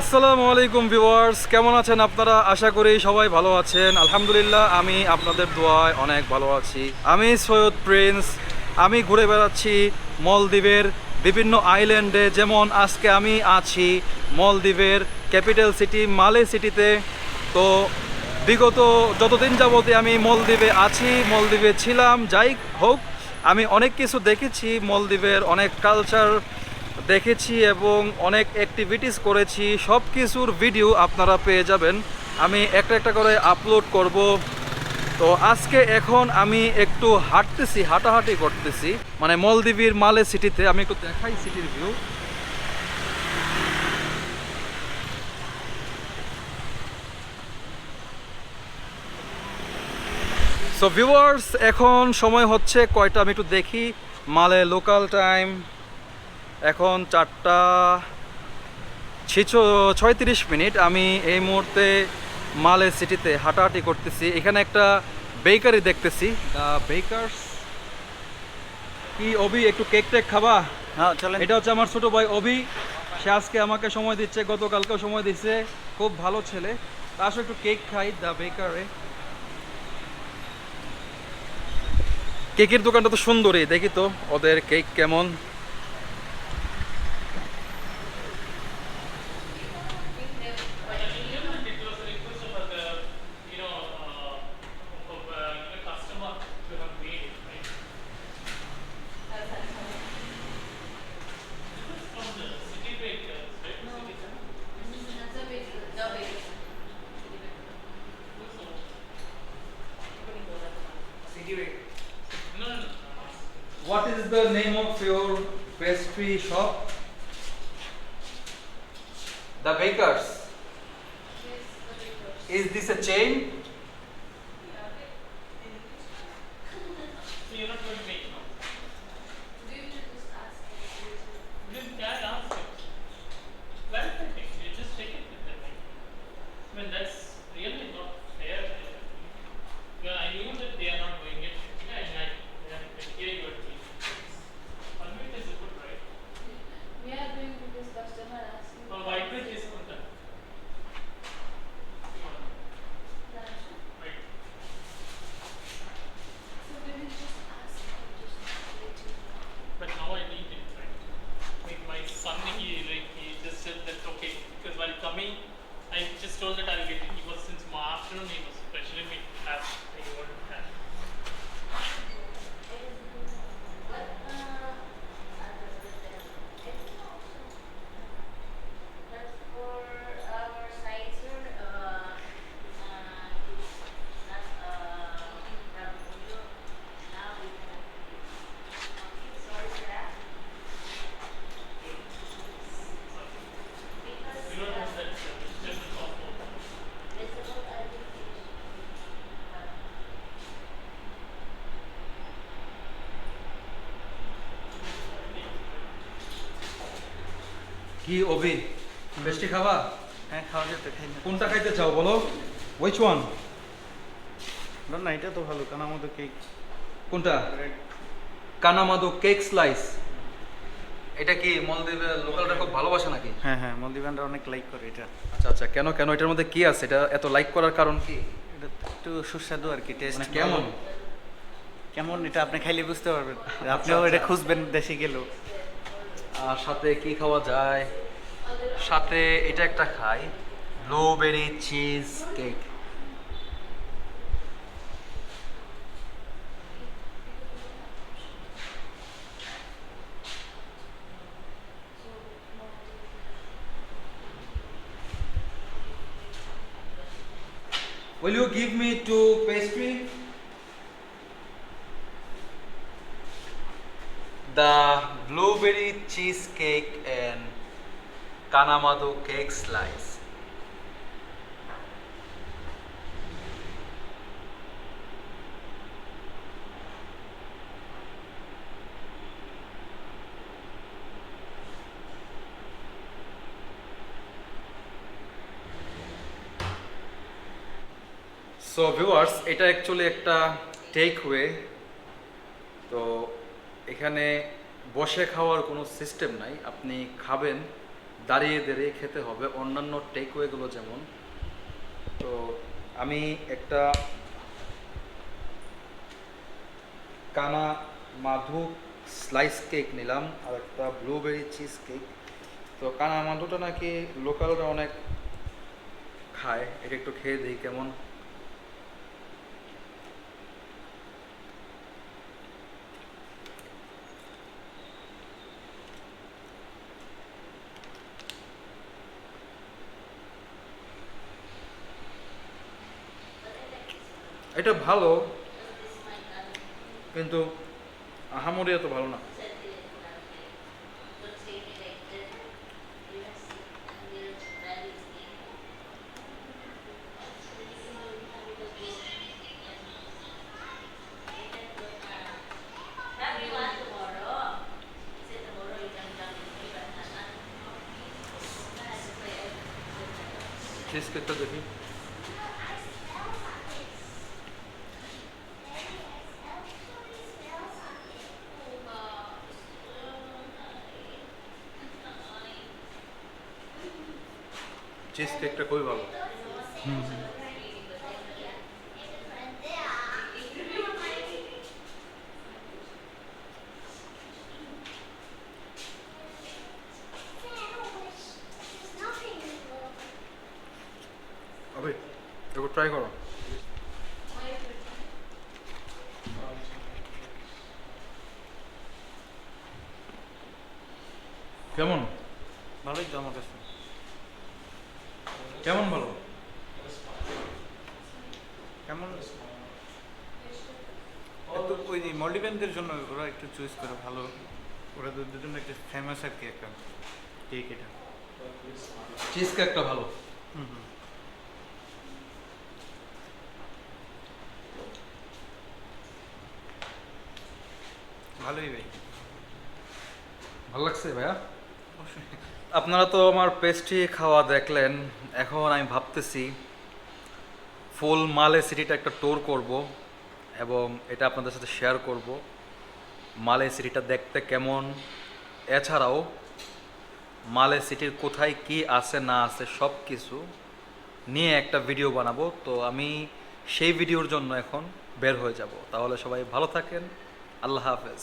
আসসালামু আলাইকুম ভিউয়ার্স, কেমন আছেন আপনারা? আশা করি সবাই ভালো আছেন। আলহামদুলিল্লাহ, আমি আপনাদের দোয়ায় অনেক ভালো আছি। আমি সৈয়দ প্রিন্স, আমি ঘুরে বেড়াচ্ছি মলদ্বীপের বিভিন্ন আইল্যান্ডে। যেমন আজকে আমি আছি মলদ্বীপের ক্যাপিটাল সিটি মালে সিটিতে। তো বিগত যতদিন যাবতে আমি মলদ্বীপে আছি, মলদ্বীপে ছিলাম, যাই হোক, আমি অনেক কিছু দেখেছি। মলদ্বীপের অনেক কালচার দেখেছি এবং অনেক অ্যাক্টিভিটিস করেছি। সব কিছুর ভিডিও আপনারা পেয়ে যাবেন। আমি একটা একটা করে আপলোড করব। তো আজকে এখন আমি একটু হাঁটতেছি, হাঁটাহাঁটি করতেছি। মানে মলদ্বীপের মালে সিটিতে আমি একটু দেখাই সিটির ভিউ সো ভিউয়ার্স এখন সময় হচ্ছে কয়টা? আমি একটু দেখি। মালে লোকাল টাইম এখন চারটা ছিচো ছয়ত্রিশ মিনিট। আমি এই মুহূর্তে মালে সিটিতে হাঁটাহাঁটি করতেছি। এখানে একটা বেকারি দেখতেছি। দ্য বেকার্স কি অভি একটু কেক টেক খাবা? হ্যাঁ চলেন। এটা হচ্ছে আমার ছোট ভাই অভি। সে আজকে আমাকে সময় দিচ্ছে গতকালকেও সময় দিচ্ছে খুব ভালো ছেলে। আসলে একটু কেক খাই দ্য বেকারে কেকের দোকানটা তো সুন্দরই দেখি তো ওদের কেক কেমন। The name of your pastry shop? The Bakers. Is this a chain? কি অভি? পেস্ট্রি খাবা? হ্যাঁ খাওয়া যেতে খাই না। কোনটা খাইতে চাও বলো? উইচ ওয়ান না, না এটা তো ভালো আমাদের কেক। কোনটা? Kanamadu cake slice. এটা কি মলদ্বীপের লোকালটা খুব ভালোবাসে নাকি? হ্যাঁ হ্যাঁ মলদিবানরা অনেক লাইক করে এটা। আচ্ছা আচ্ছা কেন কেন এটার মধ্যে কি আছে? এটা এত লাইক করার কারণ কি? এটা একটু সুস্বাদু আর কি টেস্ট মানে কেমন? কেমন এটা আপনি খাইলে বুঝতে পারবেন। আপনিও এটা খুঁজবেন দেশে গেলেও। আর সাথে কি খাওয়া যায়? সাথে এটা একটা খাই blueberry cheese cake Will you give me two pastry? The blueberry cheesecake and Kanamado cake slice. So viewers এটা অ্যাকচুয়ালি একটা টেক ওয়ে তো, এখানে বসে খাওয়ার কোনো সিস্টেম নাই আপনি খাবেন দাঁড়িয়ে দাঁড়িয়ে খেতে হবে। অন্যান্য টেকওয়েগুলো যেমন, তো আমি একটা কানা মাধু স্লাইস কেক নিলাম আর একটা ব্লুবেরি চিজ কেক তো কানা মাধুটা নাকি লোকালরা অনেক খায় এটা একটু খেয়ে দিই কেমন। এটা ভালো কিন্তু আহামরি এত ভালো না। কেকটা দেখি। চিজ কেকটা খুবই ভালো? আবে একটু ট্রাই করো। কেমন? ভালোই তো আমার কাছে। কেমন ভালো কেমন? ওই যে মল্টিপ্যানদের জন্য ওরা একটু চুজ করে ভালো। ওরা দুধের জন্য একটু ফেমাস আর কি একটা কেক এটা। চিজ কেকটা ভালো। হুম হুম। ভালোই ভাই। ভালো লাগছে ভাইয়া? আপনারা তো আমার পেস্ট্রি খাওয়া দেখলেন, এখন আমি ভাবতেছি ফুল মালে সিটিটা একটা ট্যুর করব এবং এটা আপনাদের সাথে শেয়ার করব। মালে সিটিটা দেখতে কেমন? এছাড়াও মালে সিটির কোথায় কি আছে, না আছে সব কিছু নিয়ে একটা ভিডিও বানাবো। তো আমি সেই ভিডিওর জন্য এখন বের হয়ে যাব। তাহলে সবাই ভালো থাকেন। আল্লাহ হাফেজ।